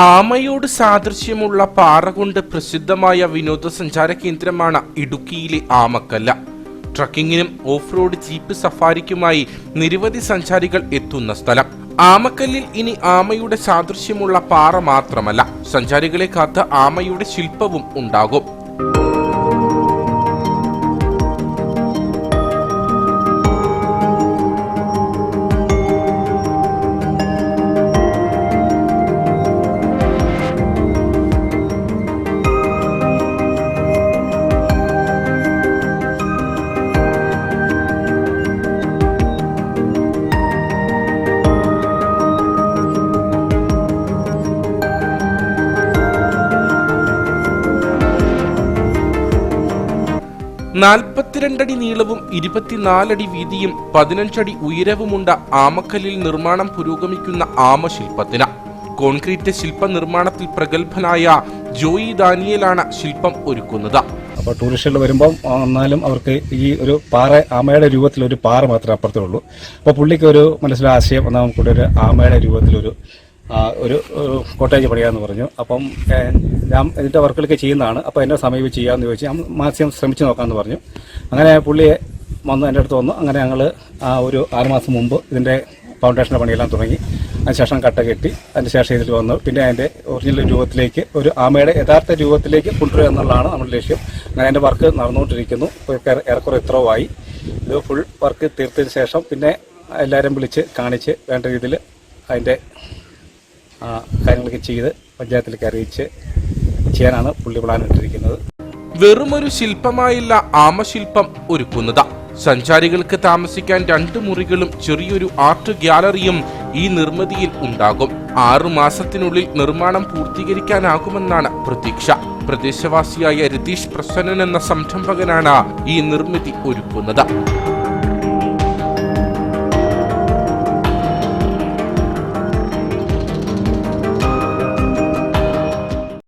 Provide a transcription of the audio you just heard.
ആമയോട് സാദൃശ്യമുള്ള പാറ കൊണ്ട് പ്രസിദ്ധമായ വിനോദസഞ്ചാര കേന്ദ്രമാണ് ഇടുക്കിയിലെ ആമക്കല്ല. ട്രക്കിങ്ങിനും ഓഫ് റോഡ് ജീപ്പ് സഫാരിക്കുമായി നിരവധി സഞ്ചാരികൾ എത്തുന്ന സ്ഥലം. ആമക്കല്ലിൽ ഇനി ആമയുടെ സാദൃശ്യമുള്ള പാറ മാത്രമല്ല. സഞ്ചാരികളെ കാത്ത് ആമയുടെ ശില്പവും ഉണ്ടാകും. നാൽപ്പത്തിരണ്ടടി നീളവും ഇരുപത്തിനാലടി വീതിയും പതിനഞ്ചടി ഉയരവുമുണ്ട ആമക്കല്ലിൽ നിർമ്മാണം പുരോഗമിക്കുന്ന ആമശില്പത്തിന്. കോൺക്രീറ്റ് ശില്പ നിർമ്മാണത്തിൽ പ്രഗത്ഭനായ ജോയി ദാനിയലാണ് ശില്പം ഒരുക്കുന്നത്. അപ്പോൾ ടൂറിസ്റ്റുകൾ വരുമ്പം എന്നാലും അവർക്ക് ഈ ഒരു പാറ ആമയുടെ രൂപത്തിൽ ഒരു പാറ മാത്രമേ അപ്പുറത്തുള്ളൂ. അപ്പോൾ പുള്ളിക്ക് ഒരു മനസ്സിലാശയം എന്നാൽ നമുക്കിവിടെ ഒരു ആമയുടെ രൂപത്തിലൊരു ഒരു കോട്ടേജ് പണിയാന്ന് പറഞ്ഞു. അപ്പം ഞാൻ ഇതിന്റെ വർക്കുകളൊക്കെ ചെയ്യുന്നതാണ്. അപ്പോൾ എന്നെ സമീപം ചെയ്യാമെന്ന് ചോദിച്ചു ഞാൻ മാക്സിമം ശ്രമിച്ചു നോക്കാമെന്ന് പറഞ്ഞു. അങ്ങനെ പുള്ളിയെ വന്ന് എന്റെ അടുത്ത് വന്നു. അങ്ങനെ ഞങ്ങൾ ആ ഒരു ആറുമാസം മുമ്പ് ഇതിന്റെ ഫൗണ്ടേഷന്റെ പണിയെല്ലാം തുടങ്ങി. അതിനുശേഷം കട്ട കെട്ടി അതിന്റെ അതിനുശേഷം ഇതിൽ വന്നു. പിന്നെ അതിന്റെ ഒറിജിനൽ രൂപത്തിലേക്ക് ഒരു ആമയുടെ യഥാർത്ഥ രൂപത്തിലേക്ക് കൊണ്ടുവരിക എന്നുള്ളതാണ് നമ്മുടെ ലക്ഷ്യം. അങ്ങനെ അതിന്റെ വർക്ക് നടന്നുകൊണ്ടിരിക്കുന്നു. ഏറെക്കുറെ ഇത്രവുമായി ഇത് ഫുൾ വർക്ക് തീർത്തതിന് ശേഷം പിന്നെ എല്ലാവരും വിളിച്ച് കാണിച്ച് വേണ്ട രീതിയിൽ അതിന്റെ കാര്യങ്ങളൊക്കെ ചെയ്ത് പഞ്ചായത്തിലേക്ക് അറിയിച്ച് ചെയ്യാനാണ് പുള്ളി പ്ലാൻ ഇട്ടിരിക്കുന്നത്. വെറുമൊരു ശില്പമായില്ല ആമശില്പം ഒരുക്കുന്നത് സഞ്ചാരികൾക്ക് താമസിക്കാൻ രണ്ട് മുറികളും ചെറിയൊരു ആർട്ട് ഗ്യാലറിയും ഈ നിർമ്മിതിയിൽ ഉണ്ടാകും. ആറു മാസത്തിനുള്ളിൽ നിർമ്മാണം പൂർത്തീകരിക്കാനാകുമെന്നാണ് പ്രതീക്ഷ. പ്രദേശവാസിയായ രതീഷ് പ്രസന്നൻ എന്ന സംരംഭകനാണ് ഈ നിർമ്മിതി ഒരുക്കുന്നത്.